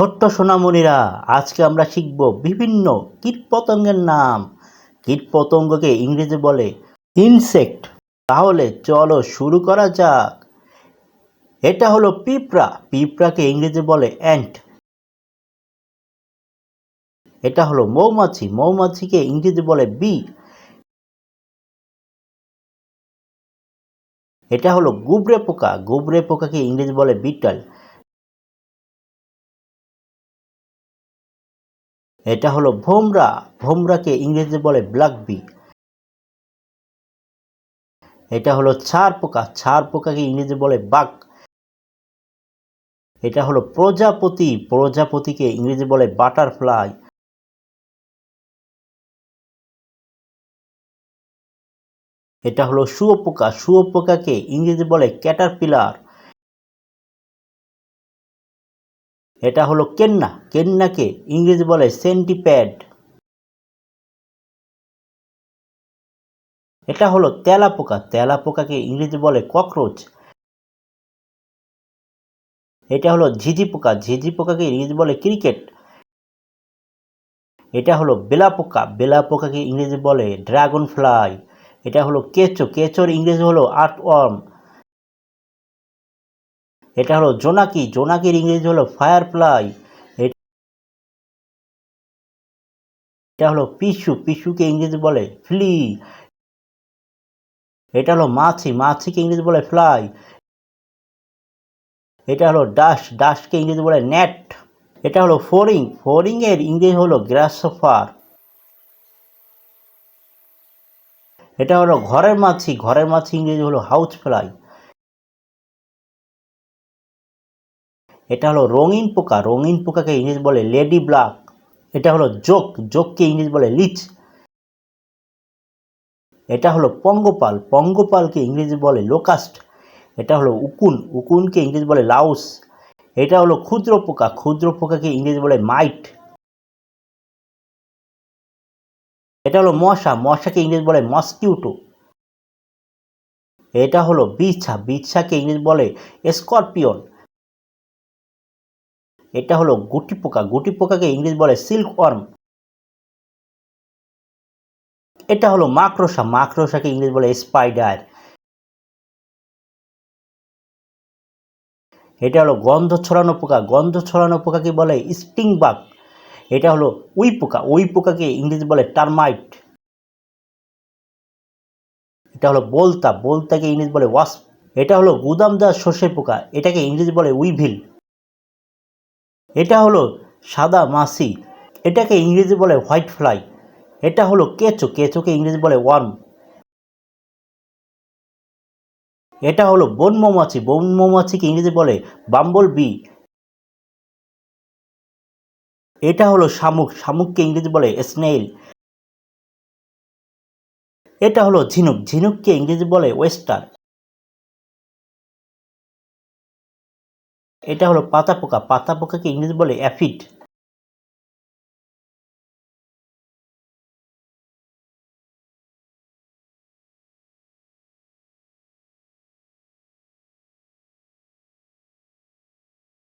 ছোট্ট সোনামণিরা, আজকে আমরা শিখব বিভিন্ন কীটপতঙ্গের নাম। কীটপতঙ্গকে ইংরেজি বলে ইনসেক্ট তাহলে চলো শুরু করা যাক। এটা হলো পিঁপড়া। পিঁপড়াকে ইংরেজি বলে অ্যান্ট এটা হলো মৌমাছি। মৌমাছিকে ইংরেজি বলে বি এটা হলো গুবরে পোকা। গুবরে পোকাকে ইংরেজি বলে বিটল এটা হলো ভোমরা। ভোমরাকে ইংরেজি বলে ব্ল্যাক বি। এটা হলো ছার পোকা। ছার পোকাকে ইংরেজি বলে বাক এটা হলো প্রজাপতি। প্রজাপতিকে ইংরেজি বলে বাটারফ্লাই। এটা হলো শুয়োপোকা। শুয়োপোকাকে ইংরেজি বলে ক্যাটারপিলার। এটা হলো কেন্না। কেন্নাকে ইংরেজি বলে সেন্টিপ্যাড। এটা হলো তেলাপোকা। তেলাপোকাকে ইংরেজি বলে ককরোচ। এটা হলো ঝিঝি পোকা ঝিঝি পোকাকে ইংরেজি বলে ক্রিকেট। এটা হলো বেলা পোকা বেলা পোকাকে ইংরেজি বলে ড্রাগন ফ্লাই এটা হলো কেঁচো। কেঁচোর ইংরেজি হলো আর্টওয়ার্ম। এটা হলো জোনাকি। জোনাকির ইংরেজি হলো ফায়ার ফ্লাই এটা হলো পিসু। পিসুকে ইংরেজি বলে ফ্লি। এটা হলো মাছি। মাছিকে ইংরেজি বলে ফ্লাই। এটা হলো ডাস্ট ডাস্টকে ইংরেজি বলে নেট। এটা হলো ফোরিং। ফোরিং এর ইংরেজি হলো গ্রাসফার। এটা হলো ঘরের মাছি। ঘরের মাছি ইংরেজি হলো হাউস ফ্লাই। এটা হলো রঙিন পোকা। রঙিন পোকাকে ইংরেজি বলে লেডি ব্লাক এটা হলো জোক। জোককে ইংরেজি বলে লিচ। এটা হলো পঙ্গপাল। পঙ্গপালকে ইংরেজি বলে লোকাস্ট। এটা হলো উকুন। উকুনকে ইংরেজি বলে লাউস। এটা হলো ক্ষুদ্র পোকা। ক্ষুদ্র পোকাকে ইংরেজি বলে মাইট। এটা হলো মশা। মশাকে ইংরেজি বলে মস্কিউটো। এটা হলো বিছা। বিছাকে ইংরেজি বলে স্করপিয়ন। এটা হলো গুটি পোকা। গুটি পোকাকে ইংরেজি বলে সিল্ক ওয়ার্ম এটা হলো মাকড়সা। মাকড়সাকে ইংরেজি বলে স্পাইডার এটা হলো গন্ধ ছড়ানো পোকা। গন্ধ ছড়ানো পোকাকে বলে স্টিং বাগ এটা হলো উই পোকা। উই পোকাকে ইংরেজি বলে টার্মাইট এটা হলো বলতা। বলতাকে ইংরেজি বলে ওয়াস্প এটা হলো গুদামদার শস্যে পোকা। এটাকে ইংরেজি বলে উইভিল এটা হলো সাদা মাছি। এটাকে ইংরেজি বলে হোয়াইট ফ্লাই। এটা হলো কেঁচো। কেঁচোকে ইংরেজি বলে ওয়ার্ম। এটা হলো বন মৌমাছি। বন মৌমাছিকে ইংরেজি বলে বাম্বল বি। এটা হলো শামুক। শামুককে ইংরেজি বলে স্নেইল। এটা হলো ঝিনুক। ঝিনুককে ইংরেজি বলে ওয়েস্টার। এটা হলো পাতা পোকা। পাতা পোকাকে ইংরেজি বলে অ্যাফিড।